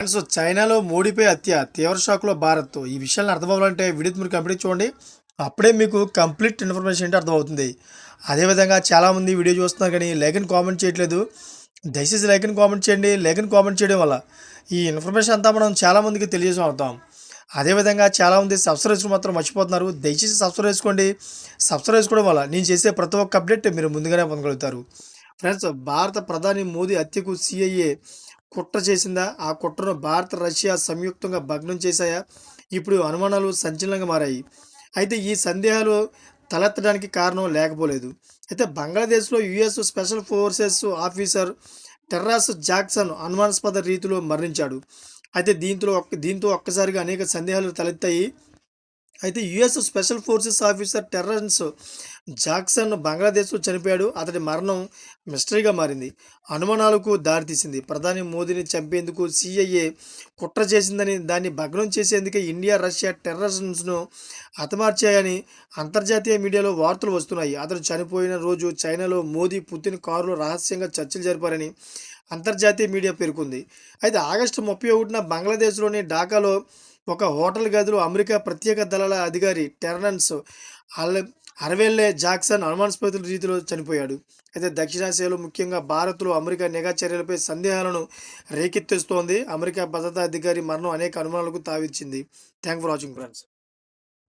Friends చైనాలో మోడీపై హత్య తీవ్ర షాక్లో భారత్. ఈ విషయాన్ని అర్థమవ్వాలంటే వీడియో మీరు కంప్లీట్ చూడండి. అప్పుడే మీకు కంప్లీట్ ఇన్ఫర్మేషన్ ఏంటో అర్థమవుతుంది. అదేవిధంగా చాలామంది వీడియో చూస్తున్నారు కానీ లైక్ కామెంట్ చేయట్లేదు. దయచేసి లైక్ కామెంట్ చేయండి. లైక్ కామెంట్ చేయడం వల్ల ఈ ఇన్ఫర్మేషన్ అంతా మనం చాలామందికి తెలియజేసి అవుతాం అదేవిధంగా చాలామంది సబ్స్క్రైబ్ మాత్రం మర్చిపోతున్నారు. దయచేసి సబ్స్క్రైబ్ చేసుకోండి. సబ్స్క్రైబ్ చేసుకోవడం వల్ల నేను చేసే ప్రతి ఒక్క అప్డేట్ మీరు ముందుగానే పొందగలుగుతారు. ఫ్రెండ్స్ భారత ప్రధాని మోదీ హత్యకు సిఐఏ కుట్ర చేసిందా? ఆ కుట్రను భారత్ రష్యా సంయుక్తంగా భగ్నం చేశాయా? ఇప్పుడు అనుమానాలు సంచలనంగా మారాయి. అయితే ఈ సందేహాలు తలెత్తడానికి కారణం లేకపోలేదు. అయితే బంగ్లాదేశ్లో US special forces officer Terrence Jackson అనుమానాస్పద రీతిలో మరణించాడు. అయితే దీంతో ఒక్క దీంతో ఒక్కసారిగా అనేక సందేహాలు తలెత్తాయి. అయితే US special forces officer Terrence Jackson బంగ్లాదేశ్లో చనిపోయాడు. అతడి మరణం మిస్టరీగా మారింది. అనుమానాలకు దారితీసింది ప్రధాని మోదీని చంపేందుకు సిఐఏ కుట్ర చేసిందని దాన్ని భగ్నం చేసేందుకే ఇండియా రష్యా టెర్రరిస్ట్ను హతమార్చాయని అంతర్జాతీయ మీడియాలో వార్తలు వస్తున్నాయి. అతడు చనిపోయిన రోజు చైనాలో మోదీ పుతిన్ కారులో రహస్యంగా చర్చలు జరిపారని అంతర్జాతీయ మీడియా పేర్కొంది. అయితే ఆగస్టు ముప్పై ఒకటిన బంగ్లాదేశ్లోని ఢాకాలో ఒక హోటల్ గదిలో అమెరికా ప్రత్యేక దళాల అధికారి టెర్నన్స్ అల్ అరవెల్లే జాక్సన్ అనుమానాస్పద రీతిలో చనిపోయాడు. అయితే దక్షిణాసియాలో ముఖ్యంగా భారత్లో అమెరికా నిఘా చర్యలపై సందేహాలను రేకెత్తిస్తోంది. అమెరికా భద్రతా అధికారి మరణం అనేక అనుమానాలకు తావిచ్చింది. Thank for watching friends